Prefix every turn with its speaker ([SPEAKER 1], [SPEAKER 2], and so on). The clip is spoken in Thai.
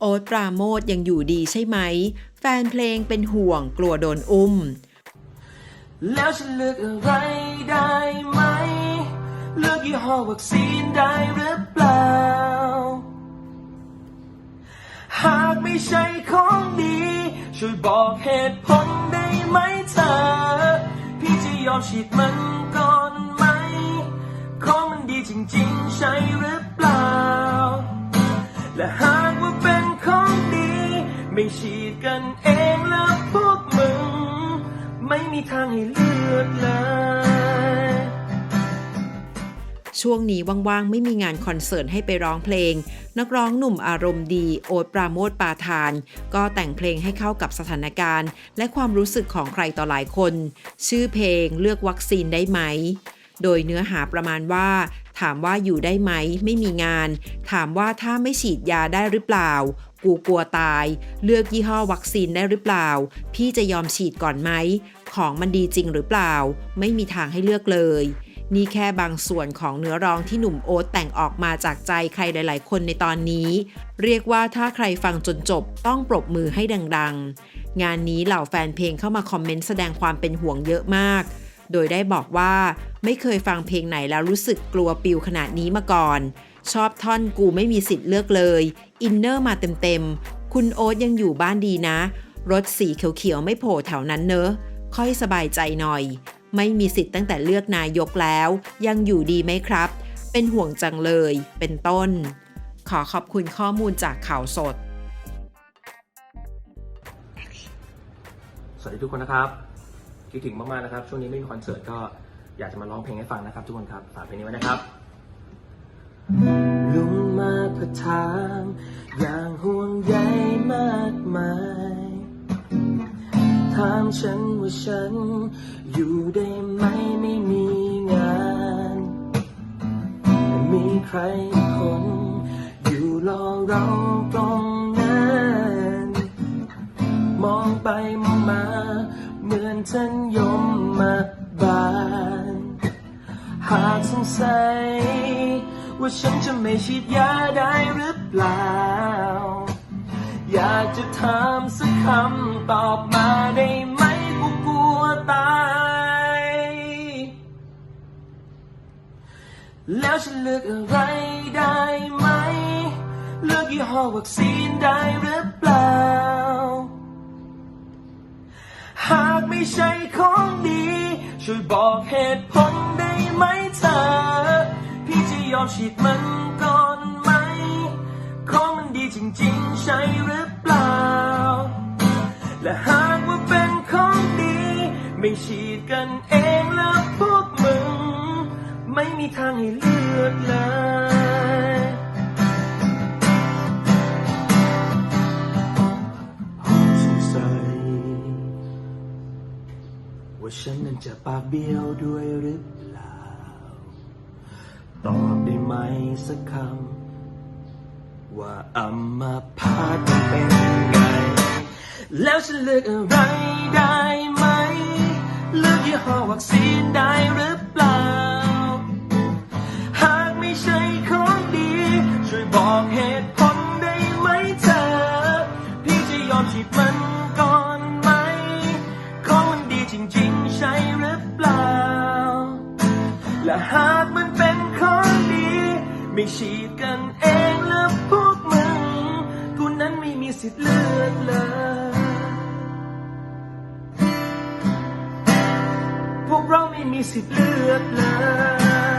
[SPEAKER 1] โอ๊ตปราโมทยังอยู่ดีใช่ไหม แฟนเพลงเป็นห่วงกลัวโดนอุ้ม
[SPEAKER 2] แล้วฉันเลือกอะไรได้ไหม เลือกยี่ห้อวัคซีนได้หรือเปล่า หากไม่ใช่ของดี ช่วยบอกเหตุผลได้ไหมเธอ พี่จะยอมฉีดมันก่อนไหมของมันดีจริงๆ ใช่หรือเปล่าและ ไม่ฉีดกันเองแล้วพวกมึง ไม่มีทางให้เลือกเลย
[SPEAKER 1] ช่วงนี้ว่างๆ ไม่มีงานคอนเสิร์ตให้ไปร้องเพลง นักร้องหนุ่มอารมณ์ดี โอ๊ตปราโมทปาทาน ก็แต่งเพลงให้เข้ากับสถานการณ์ และความรู้สึกของใครต่อหลายคน ชื่อเพลงเลือกวัคซีนได้ไหม โดยเนื้อหาประมาณว่า ถามว่าอยู่ได้ไหม ไม่มีงาน ถามว่าถ้าไม่ฉีดยาได้หรือเปล่า กูกลัวตาย เลือกยี่ห้อวัคซีนได้หรือเปล่า พี่จะยอมฉีดก่อนไหม ของมันดีจริงหรือเปล่า ไม่มีทางให้เลือกเลย นี่แค่บางส่วนของเนื้อร้องที่หนุ่มโอ๊ตแต่งออกมาจากใจใครหลาย ๆ คนในตอนนี้ เรียกว่าถ้าใครฟังจนจบต้องปรบมือให้ดัง ๆ งานนี้เหล่าแฟนเพลงเข้ามาคอมเมนต์แสดงความเป็นห่วงเยอะมากโดยได้บอกว่าไม่เคยฟังเพลงไหนแล้วรู้สึกกลัวปิวขนาดนี้มาก่อน ชอบท่อนกูไม่มีสิทธิ์เลือกเลย อินเนอร์มาเต็มๆ คุณโอ๊ตยังอยู่บ้านดีนะ รถสีเขียวๆ ไม่โผล่แถวนั้นเนอะ ค่อยสบายใจหน่อย ไม่มีสิทธิ์ตั้งแต่เลือกนายกแล้ว ยังอยู่ดีไหมครับ เป็นห่วงจังเลย เป็นต้น ขอขอบคุณข้อมูลจากข่าวสด
[SPEAKER 2] สวัสดีทุกคนนะครับ คิดถึงมากๆนะครับ ช่วงนี้ไม่มีคอนเสิร์ตก็อยากจะมาร้องเพลงให้ฟังนะครับ ทุกคนครับ ฝากเพลงนี้ไว้นะครับ เพื่อถามอย่างห่วงใยมากมาย ถามฉันว่าฉันอยู่ได้ไหมไม่มีงานมีใครคนอยู่รอเราตรงนั้นมองไปมองมา เหมือนท่านยมมาบาน หากสงสัย ว่าฉันจะไม่ฉีดยาได้หรือเปล่า อยากจะถามสักคำตอบมาได้ไหมกูกลัวตาย แล้วฉันเลือกอะไรได้ไหม เลือกยี่ห้อวัคซีนได้หรือเปล่า หากไม่ใช่ของดี ช่วยบอกเหตุผลได้ไหมเธอ ยอมฉีดมันก่อนไหม ของมันดีจริงๆ ใช่หรือเปล่า และหากว่าเป็นของดี ไม่ฉีดกันเองแล้วพวกมึง ไม่มีทางให้เลือกเลยสงสัยว่าฉันนั้นจะปากเบี้ยวด้วยหรือเปล่า ตอบได้ไหมสักคำ ว่าอัมพาตเป็นไง แล้วฉันเลือกอะไรได้ไหม เลือกยี่ห้อวัคซีนได้หรือเปล่า หากไม่ใช่ของดี ช่วยบอกเหตุผ ไม่ฉีดกันเองแล้วพวกมึง กูนั้นไม่มีสิทธิ์เลือกเลยพวกเราไม่มีสิทธิ์เลือกเลย